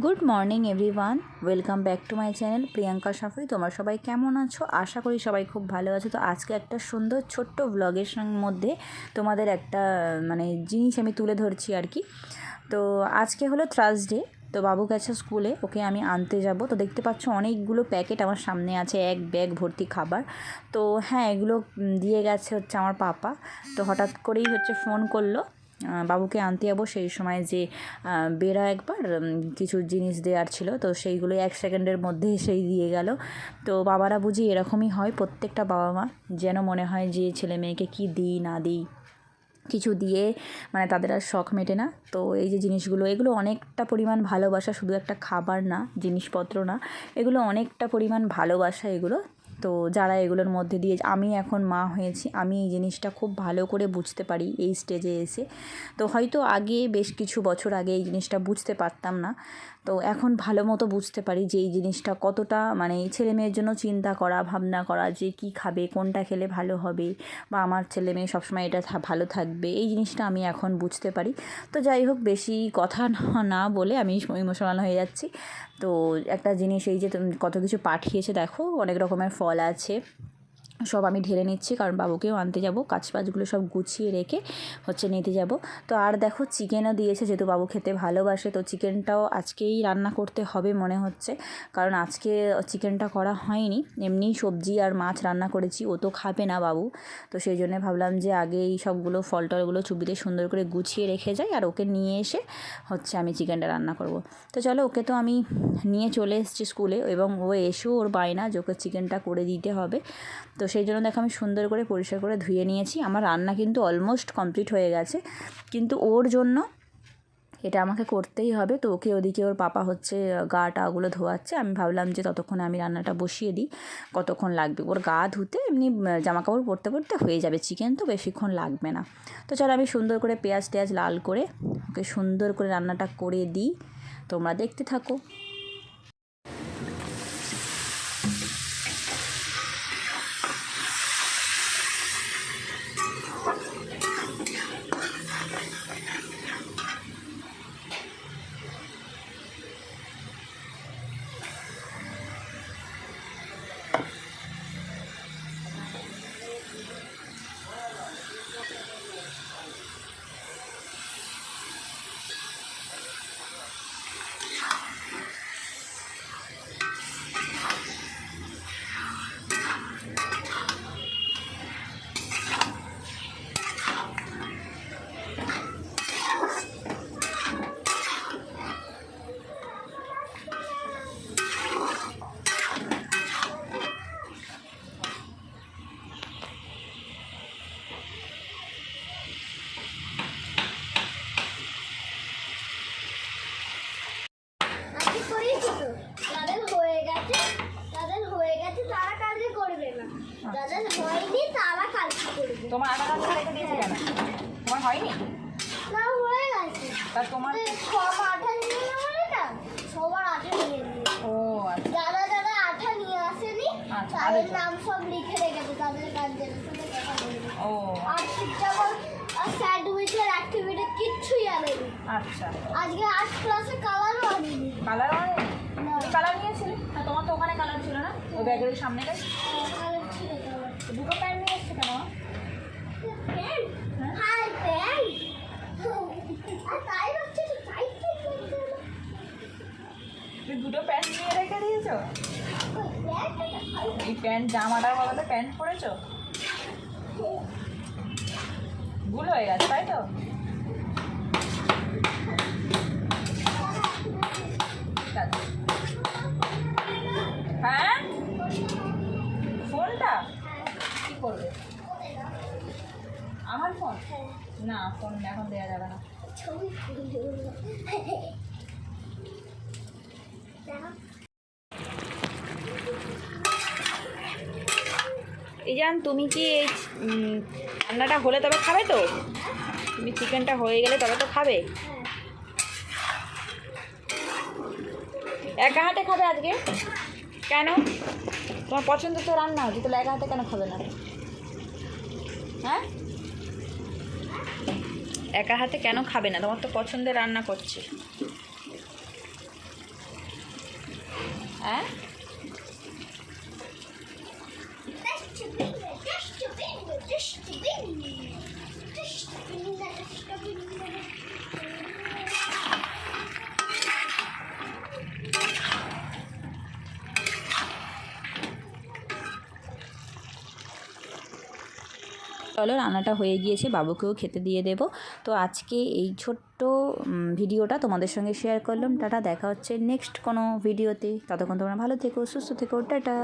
Good morning everyone welcome back to my channel Priyanka Safi তোমরা সবাই কেমন আছো? আশা করি সবাই খুব ভালো আছো। তো আজকে একটা সুন্দর ছোট্ট ব্লগের মধ্যে তোমাদের একটা মানে জিনিস আমি তুলে ধরছি আর কি। তো আজকে হলো থার্সডে তো বাবু গেছে স্কুলে, ওকে আমি আনতে যাব। তো দেখতে পাচ্ছ অনেকগুলো প্যাকেট আমার সামনে আছে, এক ব্যাগ ভর্তি খাবার। তো হ্যাঁ এগুলো দিয়ে গেছে হচ্ছে আমার পাপা। তো হঠাৎ করেই হচ্ছে ফোন করল। বাবুকে আনতে যাব সেই সময় যে বেড়া একবার কিছু জিনিস দেওয়ার ছিল, তো সেইগুলো এক সেকেন্ডের মধ্যে সেই দিয়ে গেল। তো বাবারা বুঝি এরকমই হয়, প্রত্যেকটা বাবা মা যেন মনে হয় যে, ছেলে মেয়েকে কী দিই, না দিই, কিছু দিয়ে মানে তাদের আর শখ মেটে না। তো এই যে জিনিসগুলো, এগুলো অনেকটা পরিমাণ ভালোবাসা, শুধু একটা খাবার না, জিনিসপত্র না, এগুলো অনেকটা পরিমাণ ভালোবাসা এগুলো। তো যারা এগুলোর মধ্যে দিয়ে আমি এখন মা হয়েছি, আমি এই জিনিসটা খুব ভালো করে বুঝতে পারি এই স্টেজে এসে। তো হয়তো আগে বেশ কিছু বছর আগে এই জিনিসটা বুঝতে পারতাম না। তো এখন ভালো মতো বুঝতে পারি যে এই জিনিসটা কতটা মানে ছেলে মেয়ের জন্য চিন্তা করা, ভাবনা করা যে কি খাবে, কোনটা খেলে ভালো হবে বা আমার ছেলে মেয়ে সবসময় এটা ভালো থাকবে, এই জিনিসটা আমি এখন বুঝতে পারি। তো যাই হোক, বেশি কথা না- বলে আমি ইমোশনাল হয়ে যাচ্ছি। তো একটা জিনিস এই যে কত কিছু পাঠিয়েছে, দেখো অনেক রকমের ফল আছে। সব আমি ঢেলে নিচ্ছি, কারণ বাবুকেও আনতে যাব। কাজ বাজগুলো সব গুছিয়ে রেখে হচ্ছে নিতে যাব। তো আর দেখো চিকেনও দিয়েছে, যেহেতু বাবু খেতে ভালোবাসে, তো চিকেনটাও আজকেই রান্না করতে হবে মনে হচ্ছে। কারণ আজকে চিকেনটা করা হয়নি। এমনি সবজি আর মাছ রান্না করেছি, ও তো খাবে না বাবু। তো সেই জন্য ভাবলাম যে আগে এই সবগুলো ফল টলগুলো চুবিতে সুন্দর করে গুছিয়ে রেখে যাই, আর ওকে নিয়ে এসে হচ্ছে আমি চিকেনটা রান্না করব। তো চলো ওকে তো আমি নিয়ে চলে এসেছি স্কুলে, এবং ও এসেও ওর বায়না যে ওকে চিকেনটা করে দিতে হবে। তো সেই জন্য দেখো আমি সুন্দর করে পরিষ্কার করে ধুয়ে নিয়েছি। আমার রান্না কিন্তু অলমোস্ট কমপ্লিট হয়ে গেছে। কিন্তু ওর জন্য এটা আমাকে করতেই হবে। তো ওকে ওদিকে ওর পাপা হচ্ছে, গা টাগুলো ধোয়াচ্ছে। আমি ভাবলাম যে ততক্ষণে আমি রান্নাটা বসিয়ে দিই। কতক্ষণ লাগবে? ওর গা ধুতে এমনি জামা কাপড় পরতে পরতে হয়ে যাবে। চিকেন তো বেশিক্ষণ লাগবে না। তো চলো আমি সুন্দর করে পেঁয়াজ টেয়াজ লাল করে ওকে সুন্দর করে রান্নাটা করে দিই। তোমরা দেখতে থাকো আজকে করিয়েছি তো যাদের হয়ে গেছে যাদের হয়ে গেছে তারা কালকে করবে না যাদের হয়নি তারা কালকে করবে তোমার আটা কাজ রেখে দিয়েছে কেন? তোমার হয়নি? না হয়ে গেছে। তা তোমার তো সব আঠা নিয়ে নেব না সবার আঠা নিয়ে ও আচ্ছা। যারা যারা আঠা নিয়ে আসেনি আচ্ছা, তাদের নাম সব লিখে রেখেছে তাদের গার্জেনের সাথে কথা বলবে ও। আর যেমন স্যান্ডউইচের অ্যাক্টিভিটি কিচ্ছুই আনেনি। আচ্ছা। আজকে আর্ট ক্লাসে কালারও আনেনি। কালার মানে তুমি কালার নিয়েছিলে? না তোমার তো ওখানে কালার ছিল না? ওই ব্যাগের ছিল দুটো প্যান্ট নিয়ে এসছে কেন প্যান্ট হ্যাঁ? হাই প্যান্ট আর তাই হচ্ছে তো টাইট টাইট করতে হলো তুমি দুটো প্যান্ট নিয়ে রেখে দিয়েছ? এই প্যান্ট জামাটার বদলে প্যান্ট পরেছো? ভুল হয়ে গেছে, তাই তো। হ্যাঁ? ফোনটা? কি করবে? আমার ফোন? না, ফোন এখন দেওয়া যাবে না। এই জান তুমি কি এই রান্নাটা হলে তবে খাবে তো? তুমি চিকেনটা হয়ে গেলে তবে তো খাবে। একা হাতে খাবে আজকে? কেন? তোমার পছন্দ তো রান্না হচ্ছে তাহলে একা হাতে কেন খাবে না? হ্যাঁ? একা হাতে কেন খাবে না? তোমার তো পছন্দের রান্না করছে। হ্যাঁ? চলো রান্নাটা হয়ে গিয়েছে, বাবুকেও খেতে দিয়ে দেব। তো আজকে এই ছোট্ট ভিডিওটা তোমাদের সঙ্গে শেয়ার করলাম। টাটা, দেখা হচ্ছে নেক্সট কোনো ভিডিওতে ততক্ষণ তোমরা ভালো থেকো, সুস্থ থেকো, টাটা।